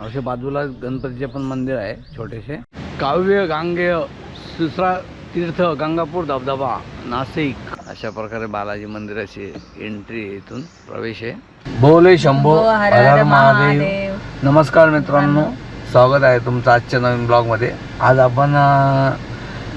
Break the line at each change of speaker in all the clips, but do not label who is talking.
असे बाजूला गणपतीचे पण मंदिर आहे छोटेसे. काव्य गांगेय सुसरा तीर्थ गंगापूर धबधबा नाशिक अशा प्रकारे बालाजी मंदिराची एंट्री इथून प्रवेश आहे. भोले शंभो हर हर महादेव. नमस्कार मित्रांनो स्वागत आहे तुमचं आजच्या नवीन ब्लॉगमध्ये आज आपण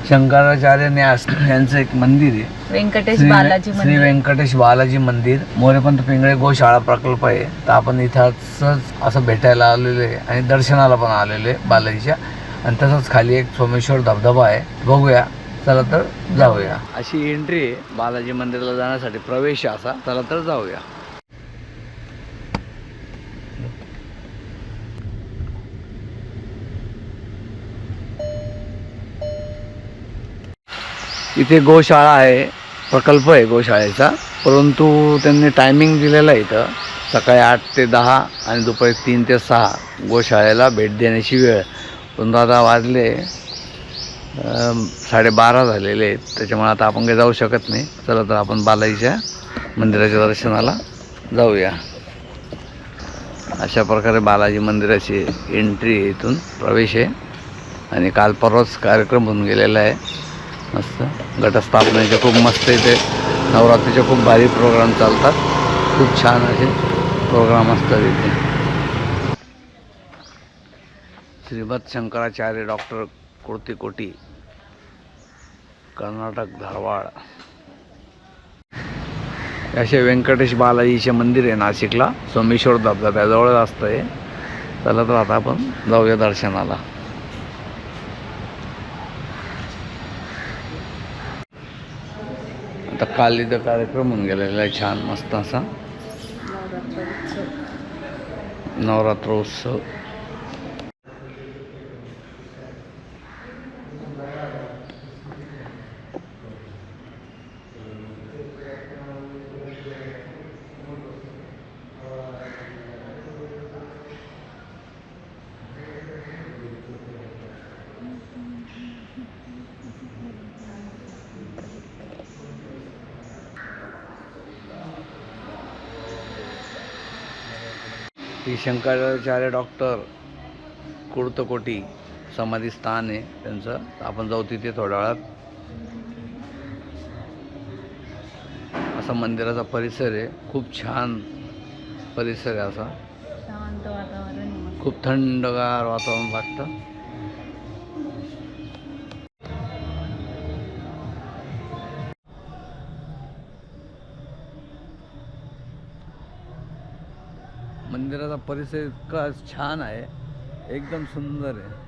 शंकराचार्य न्यास यांचं एक मंदिर आहे.
व्यंकटेश
श्री
बालाजी
श्री
मंदिर.
व्यंकटेश बालाजी मंदिर. मोरेपंत पिंगळे गोशाळा प्रकल्प आहे. तर आपण इथंच असं भेटायला आलेलो आहे आणि दर्शनाला पण आलेलो आहे बालाजीच्या. आणि तसंच खाली एक सोमेश्वर धबधबा आहे. बघूया. चला तर जाऊया. अशी एंट्री आहे बालाजी मंदिराला जाण्यासाठी प्रवेश आहे असा. चला तर जाऊया. इथे गोशाळा आहे प्रकल्प आहे गोशाळेचा. परंतु त्यांनी टायमिंग दिलेला आहे इथं. सकाळी आठ ते दहा आणि दुपारी तीन ते सहा गोशाळेला भेट देण्याची वेळ. परंतु आता वाजले साडेबारा झालेले आहेत. त्याच्यामुळे आता आपण काही जाऊ शकत नाही. चला तर आपण बालाजीच्या मंदिराच्या दर्शनाला जाऊया. अशा प्रकारे बालाजी मंदिराची एंट्री इथून प्रवेश आहे. आणि काल परवाच कार्यक्रम होऊन गेलेला आहे. मस्त. घटस्थापनेचे खूप मस्त इथे नवरात्रीचे खूप भारी प्रोग्राम चालतात. खूप छान असे प्रोग्राम असतात इथे. श्रीमद शंकराचार्य डॉक्टर कोटी कर्नाटक धारवाड. असे व्यंकटेश बालाजीचे मंदिर आहे नाशिकला. सोमेश्वर धबधब्याजवळच असतं हे. चला तर आता आपण जाऊया दर्शनाला. आता काल इथं कार्यक्रम होऊन गेलेला आहे छान मस्त असा. नवरात्रोत्सव. ही शंकराचार्य डॉक्टर कुर्तकोटी समाधी स्थान आहे त्यांचं. आपण जाऊ तिथे थोड्या वेळात. असा मंदिराचा परिसर आहे. खूप छान परिसर आहे असा. खूप थंडगार वातावरण लागतं मंदिराचा परिसर इतका छान आहे. एकदम सुंदर आहे.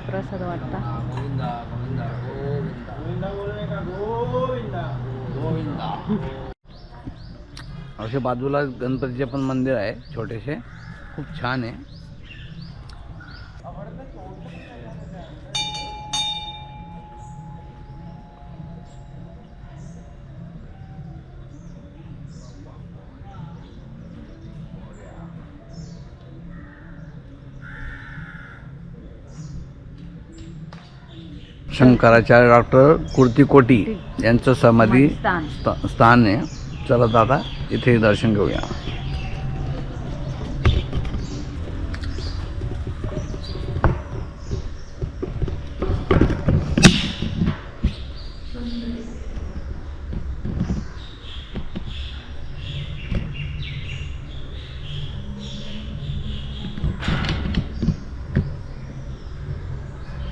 प्रसाद वाटता.
गोविंदा गोविंदा गोविंदा. गोविंदा. असे बाजूला गणपतीचे पण मंदिर आहे छोटेसे. खूप छान आहे. शंकराचार्य डॉक्टर कुर्तीकोटी यांचं समाधी
स्थान.
स्थ- स्थान आहे. चला दादा इथे दर्शन घेऊया.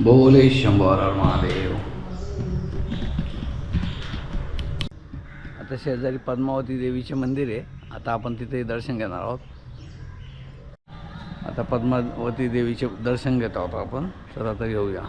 बोले शंभर महादेव. आता शेजारी पद्मावती देवीचे मंदिर आहे. आता आपण तिथे दर्शन घेणार आहोत. आता पद्मावती देवीचे दर्शन घेत आहोत आपण. तर आता घेऊया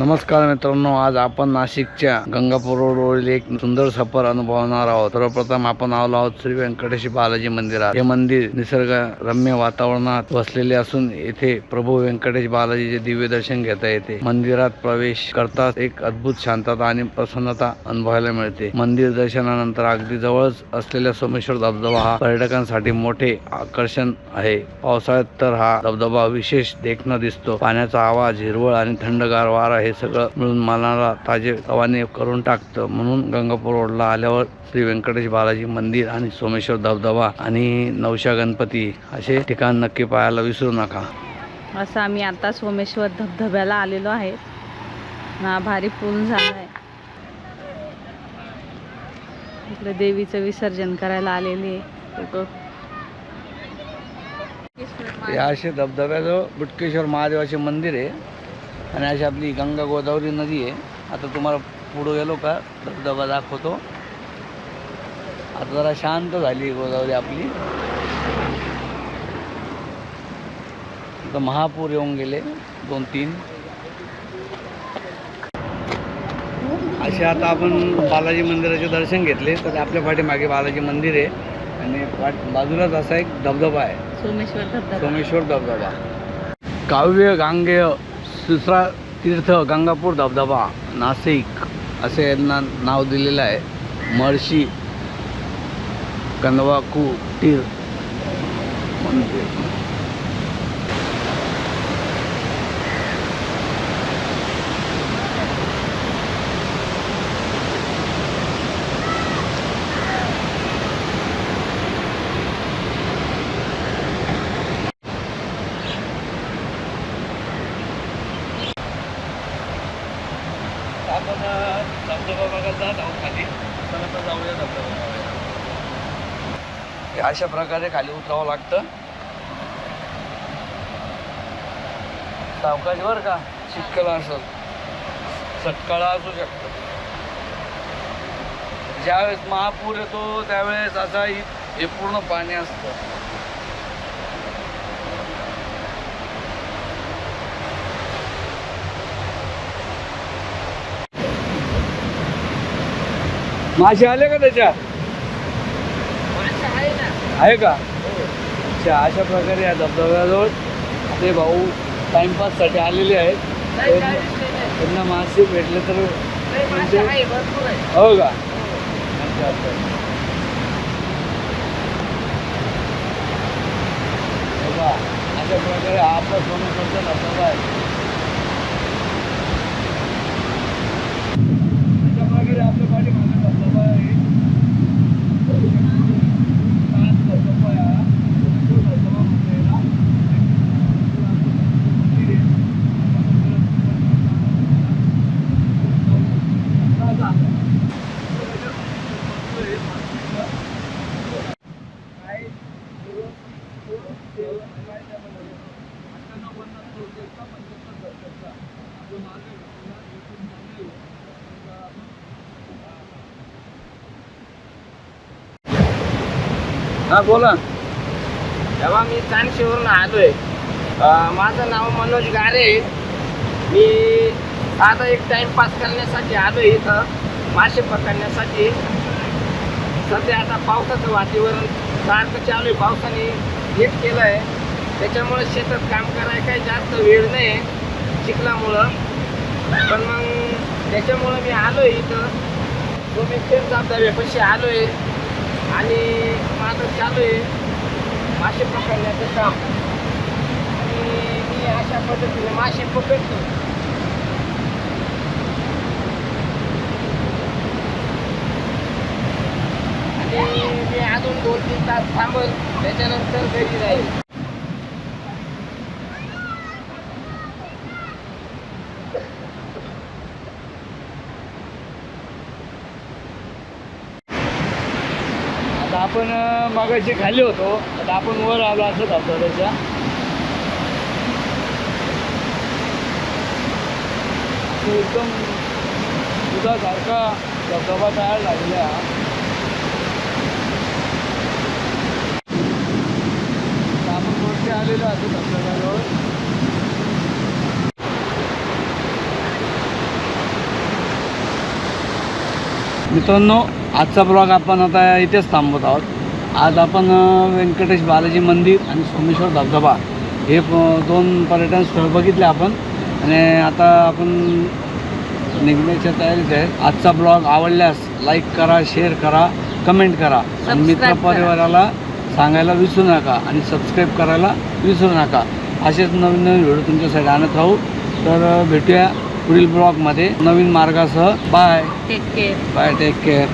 नमस्कार मित्रांनो आज आपण नाशिकच्या गंगापूर रोडवरील एक सुंदर सफर अनुभवणार आहोत. सर्वप्रथम आपण आलो आहोत श्री व्यंकटेश बालाजी मंदिरात. हे मंदिर निसर्ग रम्य वातावरणात वसलेले असून येथे प्रभू व्यंकटेश बालाजीचे दिव्य दर्शन घेता येते. मंदिरात प्रवेश करताच एक अद्भुत शांतता आणि प्रसन्नता अनुभवायला मिळते. मंदिर दर्शनानंतर अगदी जवळच असलेल्या सोमेश्वर धबधबा हा पर्यटकांसाठी मोठे आकर्षण आहे. पावसाळ्यात तर हा धबधबा विशेष देखणं दिसतो. पाण्याचा आवाज हिरवळ आणि थंडगार वारा हे सगळं मिळून मनाला ताजे तवाने करून टाकतं. म्हणून गंगापूर रोडला आल्यावर श्री व्यंकटेश बालाजी मंदिर आणि सोमेश्वर धबधबा आणि नवशा गणपती असे ठिकाण नक्की पाहायला विसरू नका.
असं आम्ही आता सोमेश्वर धबधब्याला आलेलो आहे. ना भारी पूल झाला आहे इकडे देवीचं विसर्जन करायला आलेले लोक
हे असे धबधब्याजवळ बुटकेश्वर महादेवाचे मंदिर आहे. आणि अशी आपली गंगा गोदावरी नदी आहे. आता तुम्हाला पुढं गेलो का धबधबा दाखवतो. आता जरा शांत झाली गोदावरी आपली. महापूर येऊन गेले दोन तीन. असे आता आपण बालाजी मंदिराचे दर्शन घेतले तर आपल्या पाठीमागे बालाजी मंदिर आहे. आणि बाजूलाच असा एक धबधबा आहे.
सोमेश्वर धबधबा.
सोमेश्वर धबधबा. काव्य गांगेय सुसरा तीर्थ गंगापूर धबधबा नाशिक असे यांना नाव दिलेलं आहे महर्षी कनवाकू तीर मंदिर आपण धबधबा बघायला जात आहोत खाली चला तर जाऊया धबधबा बघायला. अशा प्रकारे खाली उतरावं लागतं. सावकाश बरं का चिटकला असेल. सटकाळा असू शकतो. ज्यावेळेस महापूर येतो त्यावेळेस असा हे पूर्ण पाणी असतं. मासे आले का त्याच्यात आहे का? अच्छा अशा प्रकारे या धबधब्याजवळ ते भाऊ टाइमपाससाठी आलेले आहेत. त्यांना- मासे भेटले तर हो का? अच्छा अच्छा बघा, अशा प्रकारे हा आपला सोमेश्वरचा धबधबा आहे अशा प्रकारे आपल्या पाठीमागे धबधबा आहे ताज धबधबा आहे हा. तो धबधबा म्हणतो याला. मंदिर आहे. जा, जा. हा बोला.
तेव्हा मी कानशीवरून आलोय अं, माझं नाव मनोज गारे मी आता एक टाइमपास करण्यासाठी आलो इथं मासे पकडण्यासाठी. सध्या आता पावसाचं वातावरण सारखं चालू आहे. पावसाने नीट केलं आहे त्याच्यामुळे शेतात काम करायला काही जास्त वेळ नाही चिखलामुळं. पण मग त्याच्यामुळं मी आलो आहे इथं. तो मी फेर धबधब्यापाशी आलो आहे आणि माझं चालू आहे. मासे पकडण्याचं काम. आणि मी अशा पद्धतीने मासे पकडतो. आणि अजून दोन तीन तास थांबल त्याच्यानंतर घरी जाईल.
आता आपण अं, मगाशी खाली होतो. आता आपण वर आलो असं धबधब्याच्या त्याच्या. एकदम दुधासारखा धबधबा तयार लागल्या अधिक मित्रांनो आजचा ब्लॉग आपण आता इथेच थांबवत आहोत. आज आपण व्यंकटेश बालाजी मंदिर आणि सोमेश्वर धबधबा हे दोन पर्यटन स्थळ बघितले आपण. आणि आता आपण निघण्याच्या तयारीत आहे. आजचा ब्लॉग आवडल्यास लाईक करा शेअर करा कमेंट करा. मित्रपरिवाराला सांगायला विसरू नका आणि सबस्क्राईब करायला विसरू नका. असेच नवीन नवीन व्हिडिओ तुमच्यासाठी आणत राहू. तर भेटूया पुढील ब्लॉगमध्ये नवीन मार्गासह. Bye
take care
bye take care